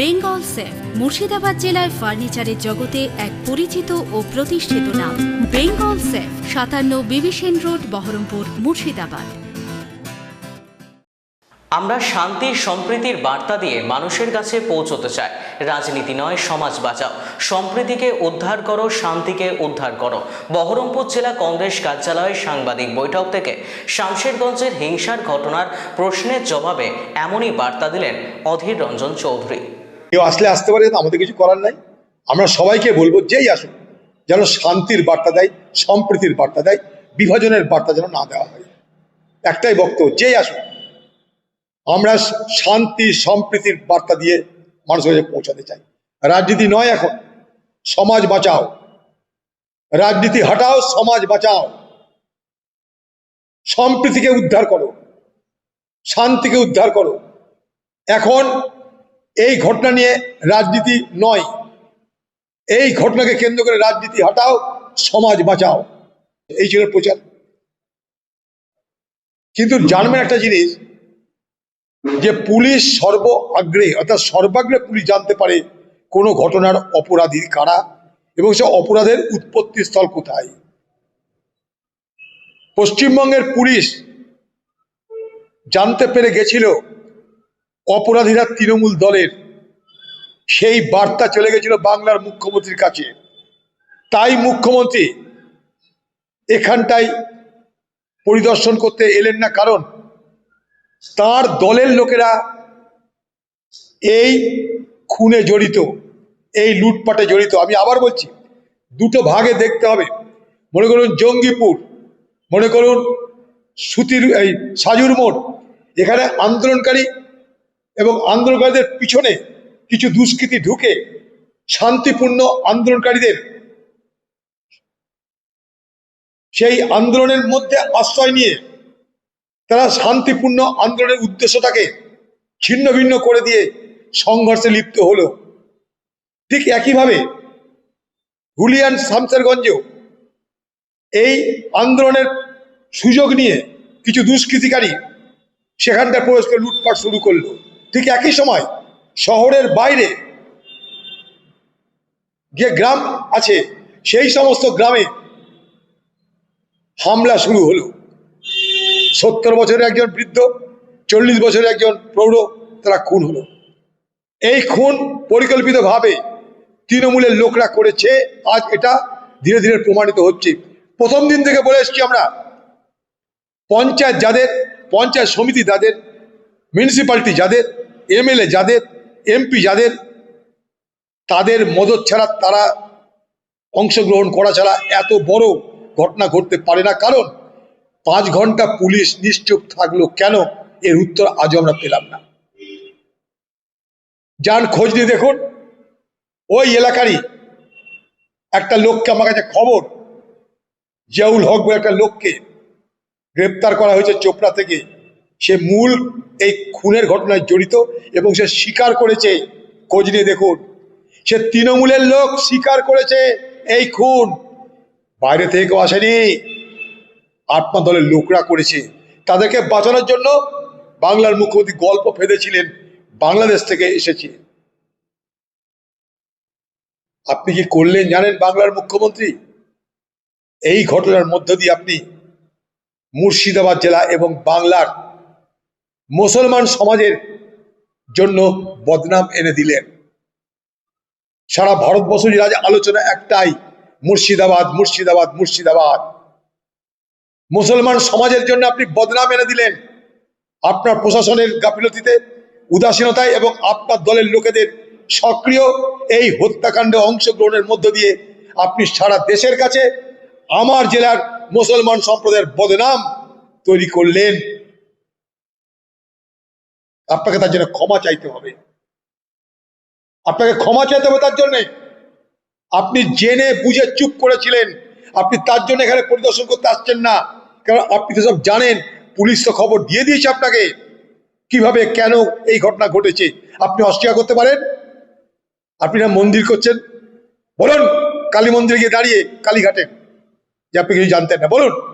Bengal safe, Murshidabad জেলায় ফার্নিচারের জগতে এক পরিচিত ও প্রতিষ্ঠিত নাম। বেঙ্গল সেফ, সাতান্ন বিবিসেন রোড, বহরমপুর, মুর্শিদাবাদ। আমরা শান্তি, সম্প্রীতির বার্তা দিয়ে মানুষের কাছে পৌঁছতে চাই। রাজনীতি নয়, সমাজ বাঁচাও। সম্প্রীতিকে উদ্ধার করো, শান্তিকে উদ্ধার করো। বহরমপুর জেলা কংগ্রেস কার্যালয়ে সাংবাদিক বৈঠক থেকে শামশেরগঞ্জের হিংসার ঘটনার প্রশ্নের জবাবে এমনই বার্তা দিলেন অধীর রঞ্জন চৌধুরী। কেউ আসলে আসতে পারে আমাদের কিছু করার নাই। আমরা সবাইকে বলব, যেই আসুক, যেন শান্তির বার্তা দেয়, সম্প্রীতির বার্তা দেয়, বিভাজনের বার্তা যেন না দেওয়া হয়। একটাই বক্তব্য, যেই আসুক, আমরা শান্তি, সম্প্রীতির বার্তা দিয়ে মানুষের কাছে পৌঁছাতে চাই। রাজনীতি নয় এখন, সমাজ বাঁচাও। রাজনীতি হটাও, সমাজ বাঁচাও। সম্প্রীতিকে উদ্ধার করো। শান্তিকে উদ্ধার করো। এখন এই ঘটনা নিয়ে রাজনীতি নয়। এই ঘটনাকে কেন্দ্র করে রাজনীতি হটাও, সমাজ বাঁচাও। এই ছিল প্রচার। কিন্তু জানবেন একটা জিনিস, যে পুলিশ সর্ব আগ্রে অর্থাৎ সর্বাগ্রে পুলিশ জানতে পারে কোনো ঘটনার অপরাধী কারা এবং সে অপরাধের উৎপত্তি স্থল কোথায়। পশ্চিমবঙ্গের পুলিশ জানতে পেরে গেছিল অপরাধীরা তৃণমূল দলের। সেই বার্তা চলে গেছিল বাংলার মুখ্যমন্ত্রীর কাছে। তাই মুখ্যমন্ত্রী এখানটায় পরিদর্শন করতে এলেন না, কারণ তার দলের লোকেরা এই খুনে জড়িত, এই লুটপাটে জড়িত। আমি আবার বলছি, দুটো ভাগে দেখতে হবে। মনে করুন জঙ্গিপুর, মনে করুন সুতির, এই সাজুর মোড়। এখানে আন্দোলনকারী এবং আন্দোলনকারীদের পিছনে কিছু দুষ্কৃতী ঢুকে শান্তিপূর্ণ আন্দোলনকারীদের সেই আন্দোলনের মধ্যে আশ্রয় নিয়ে তারা শান্তিপূর্ণ আন্দোলনের উদ্দেশ্যটাকে ছিন্ন ভিন্ন করে দিয়ে সংঘর্ষে লিপ্ত হলো। ঠিক একইভাবে হুলিয়ান শামসেরগঞ্জেও এই আন্দোলনের সুযোগ নিয়ে কিছু দুষ্কৃতিকারী সেখানটা প্রবেশ করে লুটপাট শুরু করল। ঠিক একই সময় শহরের বাইরে যে গ্রাম আছে, সেই সমস্ত গ্রামে হামলা শুরু হলো। সত্তর বছরের একজন বৃদ্ধ, চল্লিশ বছরের একজন প্রৌঢ়, তারা খুন হলো। এই খুন পরিকল্পিতভাবে তৃণমূলের লোকরা করেছে। আজ এটা ধীরে ধীরে প্রমাণিত হচ্ছে। প্রথম দিন থেকে বলে এসছি আমরা, পঞ্চায়েত যাদের, পঞ্চায়েত সমিতি যাদের মিউনিসিপ্যালিটি যাদের এমএলএ যাদের, এমপি যাদের, তাদের মদত ছাড়া তারা অংশগ্রহণ করা ছাড়া এত বড় ঘটনা ঘটতে পারে না। কারণ পাঁচ ঘণ্টা পুলিশ নিশ্চুপ থাকল কেন? এর উত্তর আজও আমরা পেলাম না। যান খোঁজ নিয়ে দেখুন, ওই এলাকারই একটা লোককে আমার কাছে খবর, জিয়াউল হক বলে একটা লোককে গ্রেপ্তার করা হয়েছে চোপড়া থেকে। সে মূল এই খুনের ঘটনায় জড়িত এবং সে স্বীকার করেছে, খোঁজ নিয়ে দেখুন। সে তৃণমূলের লোক স্বীকার করেছে এই খুন। বাইরে থেকে কেউ আসেনি। আত্মা দলের লোকরা করেছে। তাদেরকে বাঁচানোর জন্য বাংলার মুখ্যমন্ত্রী গল্প ফেঁদেছিলেন, বাংলাদেশ থেকে এসেছে। আপনি কি করলেন জানেন বাংলার মুখ্যমন্ত্রী? এই ঘটনার মধ্য দিয়ে আপনি মুর্শিদাবাদ জেলা এবং বাংলার মুসলমান সমাজের জন্য বদনাম এনে দিলেন। সারা ভারতবর্ষ আজ আলোচনা একটাই, মুর্শিদাবাদ মুর্শিদাবাদ মুর্শিদাবাদ। মুসলমান সমাজের জন্য আপনি বদনাম এনে দিলেন। আপনার প্রশাসনের গাফিলতিতে, উদাসীনতায় এবং আপনার দলের লোকেদের সক্রিয় এই হত্যাকাণ্ডে অংশগ্রহণের মধ্য দিয়ে আপনি সারা দেশের কাছে, আমার জেলার মুসলমান সম্প্রদায়ের বদনাম তৈরি করলেন। আপনাকে তার জন্য ক্ষমা চাইতে হবে। আপনাকে ক্ষমা চাইতে হবে তার জন্যে। আপনি জেনে বুঝে চুপ করেছিলেন। আপনি তার জন্য এখানে পরিদর্শন করতে আসছেন না। কারণ আপনি তো সব জানেন, পুলিশ তো খবর দিয়ে দিয়েছে আপনাকে। কীভাবে, কেন এই ঘটনা ঘটেছে? আপনি অস্বীকার করতে পারেন? আপনি না মন্দির করছেন? বলুন, কালী মন্দিরে গিয়ে দাঁড়িয়ে, কালীঘাটে। যে আপনি কিছু জানতেন না, বলুন।